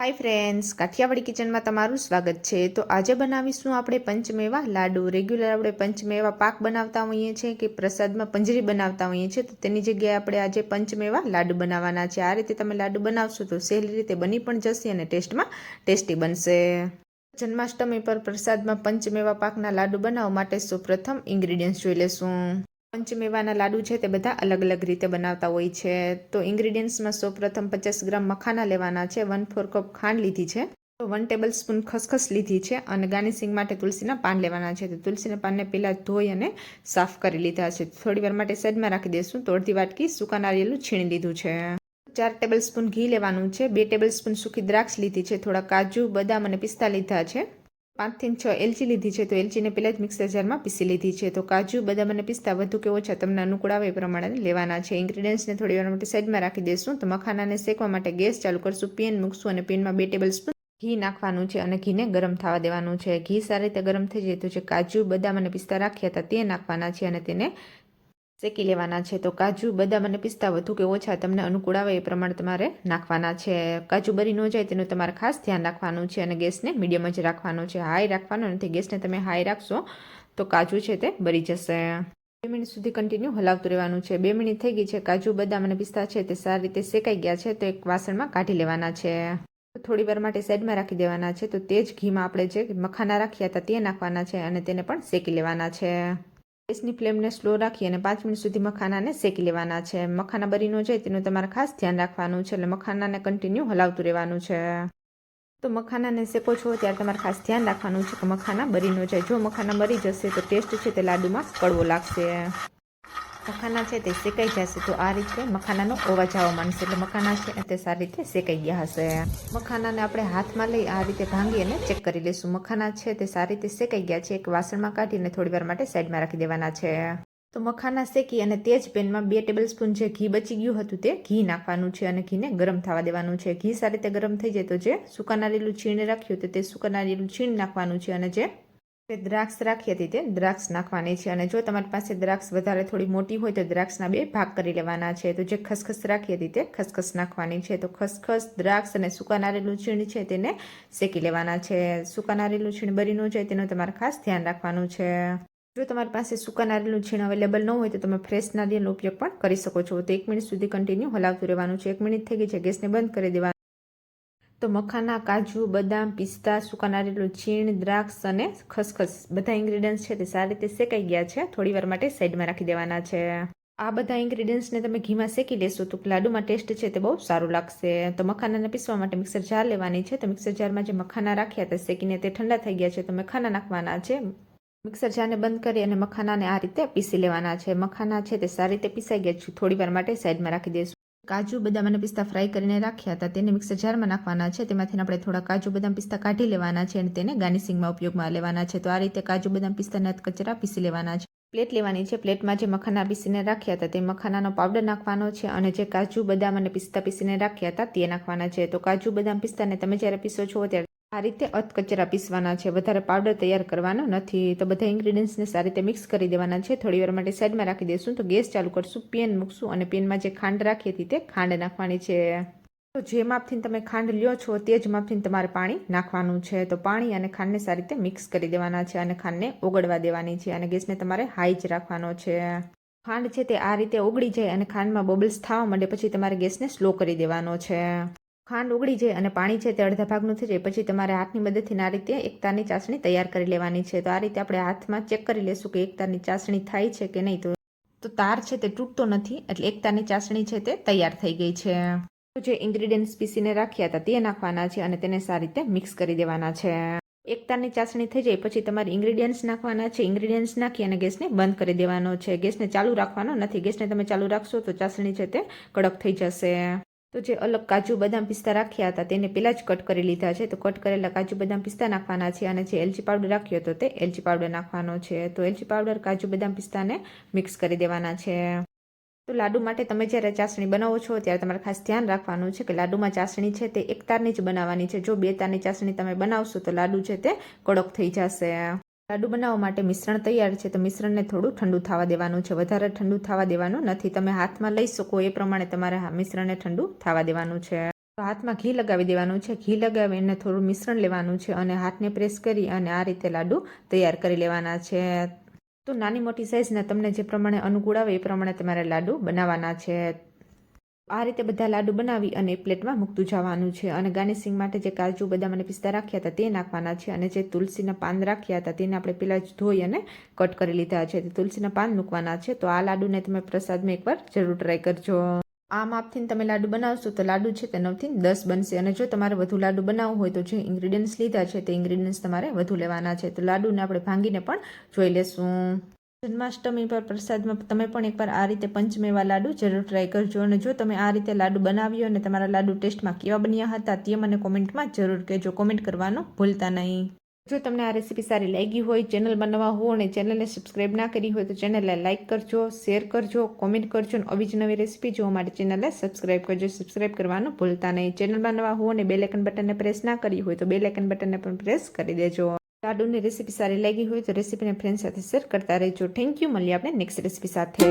Hi friends Kathiawadi કિચનમાં તમારું સ્વાગત છે. તો આજે બનાવીશું આપણે પંચમેવા લાડુ. રેગ્યુલર આપણે પંચમેવા પાક બનાવતા હોઈએ છીએ કે પ્રસાદમાં પંજરી બનાવતા હોઈએ છીએ. તો તેની જગ્યાએ આપણે આજે પંચમેવા લાડુ બનાવવાના છે. આ રીતે તમે લાડુ બનાવશો તો સહેલી રીતે બની પણ જશે અને ટેસ્ટમાં ટેસ્ટી બનશે. જન્માષ્ટમી પર પ્રસાદમાં પંચમેવા પાકના લાડુ બનાવવા માટે સૌપ્રથમ ઇન્ગ્રીડિયન્ટ્સ જોઈ લેશું. પંચમેવાના લાડુ છે તે બધા અલગ અલગ રીતે બનાવતા હોય છે. તો ઇન્ગ્રીડિયન્ટ્સમાં સૌપ્રથમ પચાસ ગ્રામ મખાના લેવાના છે. વન ફોર કપ ખાંડ લીધી છે. તો વન ટેબલ સ્પૂન ખસખસ લીધી છે અને ગાર્નિશિંગ માટે તુલસીના પાન લેવાના છે. તો તુલસીના પાનને પહેલાં ધોઈ અને સાફ કરી લીધા છે. થોડી વાર માટે સાઈડમાં રાખી દઈશું તો અડધી વાટકી સૂકા નારિયેલું છીણી લીધું છે. ચાર ટેબલ સ્પૂન ઘી લેવાનું છે. બે ટેબલ સ્પૂન સૂકી દ્રાક્ષ લીધી છે. થોડા કાજુ, બદામ અને પિસ્તા લીધા છે. પાંચથી છ એલચી લીધી છે, તો એલચીને પહેલાં જ મિક્સર જારમાં પીસી લીધી છે. તો કાજુ, બદામ અને પિસ્તા વધુ કે ઓછા તમને અનુકૂળ આવે એ પ્રમાણે લેવાના છે. ઇન્ગ્રીડિયન્ટ્સને થોડી વાર માટે સાઈડમાં રાખી દેશું તો મખાનાને શેકવા માટે ગેસ ચાલુ કરશું, પેન મૂકશું અને પેનમાં બે ટેબલ સ્પૂન ઘી નાખવાનું છે અને ઘીને ગરમ થવા દેવાનું છે. ઘી સારી રીતે ગરમ થઈ જાય તો જે કાજુ, બદામ અને પિસ્તા રાખ્યા હતા તે નાખવાના છે અને તેને શેકી લેવાના છે. તો કાજુ, બદામ અને પિસ્તા વધુ કે ઓછા તમને અનુકૂળ આવે એ પ્રમાણે તમારે નાખવાના છે. કાજુ બરી ન જાય તેનું તમારે ખાસ ધ્યાન રાખવાનું છે અને ગેસને મીડિયમ જ રાખવાનો છે. હાઈ રાખવાનો નથી. ગેસને તમે હાઈ રાખશો તો કાજુ છે તે બરી જશે. બે મિનિટ સુધી કન્ટિન્યુ હલાવતું રહેવાનું છે. બે મિનિટ થઈ ગઈ છે. કાજુ, બદામ અને પિસ્તા છે તે સારી રીતે શેકાઈ ગયા છે. તો એક વાસણમાં કાઢી લેવાના છે. થોડી વાર માટે સાઈડમાં રાખી દેવાના છે. તો તે જ ઘીમાં આપણે જે મખાના રાખ્યા હતા તે નાખવાના છે અને તેને પણ શેકી લેવાના છે. ગેસની ફ્લેમને સ્લો રાખી અને પાંચ મિનિટ સુધી મખાનાને શેકી લેવાના છે. મખાના બરી ન જાય તેનું તમારે ખાસ ધ્યાન રાખવાનું છે એટલે મખાનાને કન્ટિન્યુ હલાવતું રહેવાનું છે. તો મખાનાને શેકો છો ત્યારે તમારે ખાસ ધ્યાન રાખવાનું છે કે મખાના બરી ન જાય. જો મખાના બરી જશે તો ટેસ્ટ છે તે લાડુમાં કડવો લાગશે. મખાના છે તે શેકાઈ જશે તો આ રીતે મખાનાનો ઓવા જવા માંડશે. એટલે મખાના છે તે સારી રીતે શેકાઈ ગયા હશે. મખાનાને આપણે હાથમાં લઈ આ રીતે ભાંગી અને ચેક કરી લઈશું. મખાના છે તે સારી રીતે શેકાઈ ગયા છે. એક વાસણમાં કાઢીને થોડી વાર માટે સાઈડમાં રાખી દેવાના છે. તો મખાના શેકી અને તે જ પેનમાં બે ટેબલ સ્પૂન જે ઘી બચી ગયું હતું તે ઘી નાખવાનું છે અને ઘીને ગરમ થવા દેવાનું છે. ઘી સારી રીતે ગરમ થઈ જાય તો જે સુકા નારિયેલું છીણ રાખ્યું તો તે સુકા નારિયેલું છીણ નાખવાનું છે અને જે તે દ્રાક્ષ રાખી હતી તે દ્રાક્ષ નાખવાની છે અને જો તમારી પાસે દ્રાક્ષ વધારે થોડી મોટી હોય તો દ્રાક્ષના બે ભાગ કરી લેવાના છે. તો જે ખસખસ રાખી હતી તે ખસખસ નાખવાની છે. તો ખસખસ, દ્રાક્ષ અને સૂકા નારેલું છીણ છે તેને શેકી લેવાના છે. સૂકા નારેલું છીણ બરીનું છે તેનું તમારે ખાસ ધ્યાન રાખવાનું છે. જો તમારી પાસે સૂકા નારિયેળનું છીણ અવેલેબલ ન હોય તો તમે ફ્રેશ નારિયેળનો ઉપયોગ પણ કરી શકો છો. તો એક મિનિટ સુધી કન્ટિન્યુ હલાવતું રહેવાનું છે. એક મિનિટ થઈ ગઈ છે. ગેસને બંધ કરી દેવાનું તો મખાના, કાજુ, બદામ, પિસ્તા, સૂકા નારેલું છીણ દ્રાક્ષ અને ખસખસ. બધા ઇન્ગ્રીડિયન્ટ્સ છે તે સારી રીતે શેકાઈ ગયા છે. થોડી વાર માટે સાઈડમાં રાખી દેવાના છે. આ બધા ઇન્ગ્રીડિયન્ટ્સને તમે ઘીમાં શેકી લેશો તો લાડુમાં ટેસ્ટ છે તે બહુ સારું લાગશે. તો મખાનાને પીસવા માટે મિક્સર જાર લેવાની છે. તો મિક્સર જારમાં જે મખાના રાખ્યા હતા શેકીને તે ઠંડા થઈ ગયા છે. તો મખાના નાખવાના છે. મિક્સર જારને બંધ કરી અને મખાનાને આ રીતે પીસી લેવાના છે. મખાના છે તે સારી રીતે પીસાઈ ગયા છે. થોડી માટે સાઈડમાં રાખી દઈશું કાજુ બદામ અને પિસ્તા ફ્રાય કરીને રાખ્યા હતા. તેને મિક્સર જારમાં નાખવાના છે. તેમાંથી આપણે થોડા કાજુ બદામ પિસ્તા કાઢી લેવાના છે અને તેને ગાર્નિશિંગમાં ઉપયોગમાં લેવાના છે. તો આ રીતે કાજુ બદામ પિસ્તાના કચરા પીસી લેવાના છે. પ્લેટ લેવાની છે. પ્લેટમાં જે મખાના પીસીને રાખ્યા હતા તે મખાનાનો પાવડર નાખવાનો છે અને જે કાજુ બદામ અને પિસ્તા પીસીને રાખ્યા હતા તે નાખવાના છે. તો કાજુ બદામ પિસ્તાને તમે જ્યારે પીસો છો ત્યારે આ રીતે અધકચરા પીસવાના છે. વધારે પાવડર તૈયાર કરવાનો નથી. તો બધા ઇન્ગ્રીડિયન્ટ્સને સારી રીતે મિક્સ કરી દેવાના છે. થોડી વાર માટે સાઈડમાં રાખી દઈશું તો ગેસ ચાલુ કરશું, પેન મૂકશું અને પેનમાં જે ખાંડ રાખી હતી તે ખાંડ નાખવાની છે. તો જે માપથી તમે ખાંડ લ્યો છો તે જ માપથી તમારે પાણી નાખવાનું છે. તો પાણી અને ખાંડને સારી રીતે મિક્સ કરી દેવાના છે અને ખાંડને ઓગળવા દેવાની છે અને ગેસને તમારે હાઈ જ રાખવાનો છે. ખાંડ છે તે આ રીતે ઓગળી જાય અને ખાંડમાં બબલ્સ થવા માંડે પછી તમારે ગેસને સ્લો કરી દેવાનો છે. ખાંડ ઓગળી જાય અને પાણી છે તે અડધા ભાગનું થઈ જાય, પછી તમારે હાથની મદદથી આ રીતે એકતાની ચાસણી તૈયાર કરી લેવાની છે. તો આ રીતે આપણે હાથમાં ચેક કરી લેશું કે એકતાની ચાસણી થાય છે કે નહીં. તો તો તાર છે તે તૂટતો નથી, એટલે એકતાની ચાસણી છે તે તૈયાર થઈ ગઈ છે. તો જે ઇન્ગ્રીડિયન્ટ્સ પીસીને રાખ્યા હતા તે નાખવાના છે અને તેને સારી રીતે મિક્સ કરી દેવાના છે. એકતાની ચાસણી થઈ જાય, પછી તમારે ઇન્ગ્રીડિયન્ટ્સ નાખવાના છે. ઇન્ગ્રીડિયન્ટ્સ નાખી અને ગેસને બંધ કરી દેવાનો છે. ગેસને ચાલુ રાખવાનો નથી. ગેસને તમે ચાલુ રાખશો તો ચાસણી છે તે કડક થઈ જશે. તો જે અલગ કાજુ બદામ પિસ્તા રાખ્યા હતા તેને પહેલાં જ કટ કરી લીધા છે. તો કટ કરેલા કાજુ બદામ પિસ્તા નાખવાના છે અને જે એલચી પાવડર રાખ્યો હતો તે એલચી પાવડર નાખવાનો છે. તો એલચી પાવડર, કાજુ બદામ પિસ્તાને મિક્સ કરી દેવાના છે. તો લાડુ માટે તમે જ્યારે ચાસણી બનાવો છો ત્યારે તમારે ખાસ ધ્યાન રાખવાનું છે કે લાડુમાં ચાસણી છે તે એક તારની જ બનાવવાની છે. જો બે તારની ચાસણી તમે બનાવશો તો લાડુ છે તે કડક થઈ જશે. લાડુ બનાવવા માટે મિશ્રણ તૈયાર છે, તો મિશ્રણને થોડું ઠંડુ થવા દેવાનું છે. વધારે ઠંડુ થવા દેવાનું નથી. તમે હાથમાં લઈ શકો એ પ્રમાણે તમારે મિશ્રણને ઠંડુ થવા દેવાનું છે. તો હાથમાં ઘી લગાવી દેવાનું છે. ઘી લગાવી એને થોડું મિશ્રણ લેવાનું છે અને હાથને પ્રેસ કરી અને આ રીતે લાડુ તૈયાર કરી લેવાના છે. તો નાની મોટી સાઇઝના તમને જે પ્રમાણે અનુકૂળ આવે એ પ્રમાણે તમારે લાડુ બનાવવાના છે. આ રીતે બધા લાડુ બનાવી અને પ્લેટમાં મૂકતું જવાનું છે. અને ગાર્નિશિંગ માટે જે કાજુ, બદામ અને પિસ્તા રાખ્યા હતા તે નાખવાના છે અને જે તુલસીના પાન રાખ્યા હતા તેને આપણે પહેલાં જ ધોઈ અને કટ કરી લીધા છે. તુલસીના પાન મૂકવાના છે. તો આ લાડુને તમે પ્રસાદમાં એકવાર જરૂર ટ્રાય કરજો. આ માપથી તમે લાડુ બનાવશો તો લાડુ છે તે નવથી દસ બનશે. અને જો તમારે વધુ લાડુ બનાવવું હોય તો જે ઇન્ગ્રીડિયન્ટ્સ લીધા છે તે ઇન્ગ્રીડિયન્ટ્સ તમારે વધુ લેવાના છે. તો લાડુને આપણે ભાંગીને પણ જોઈ લેશું. જન્માષ્ટમી પર પ્રસાદમાં તમે પણ એકવાર આ રીતે પંચમેવા લાડુ જરૂર ટ્રાય કરજો. અને જો તમે આ રીતે લાડુ બનાવ્યો અને તમારા લાડુ ટેસ્ટમાં કેવા બન્યા હતા તે મને કોમેન્ટમાં જરૂર કહેજો. કોમેન્ટ કરવાનું ભૂલતા નહીં. જો તમને આ રેસીપી સારી લાગી હોય ચેનલ બનાવવા હો અને ચેનલને સબસ્ક્રાઈબ ના કરી હોય તો ચેનલને લાઇક કરજો શેર કરજો કોમેન્ટ કરજો અને આવી જ નવી રેસીપી જોવા માટે ચેનલને સબસ્ક્રાઇબ કરજો. સબસ્ક્રાઈબ કરવાનું ભૂલતા નહીં. ચેનલ બનાવવા હો અને બેલેકન બટનને પ્રેસ ના કરી હોય તો બેલેકન બટનને પણ પ્રેસ કરી દેજો. લાડુની રેસીપી સારી લાગી હોય તો રેસીપીને ફ્રેન્ડ સાથે શેર કરતા રહેજો. થેન્ક યુ મળીએ આપણે નેક્સ્ટ રેસીપી સાથે.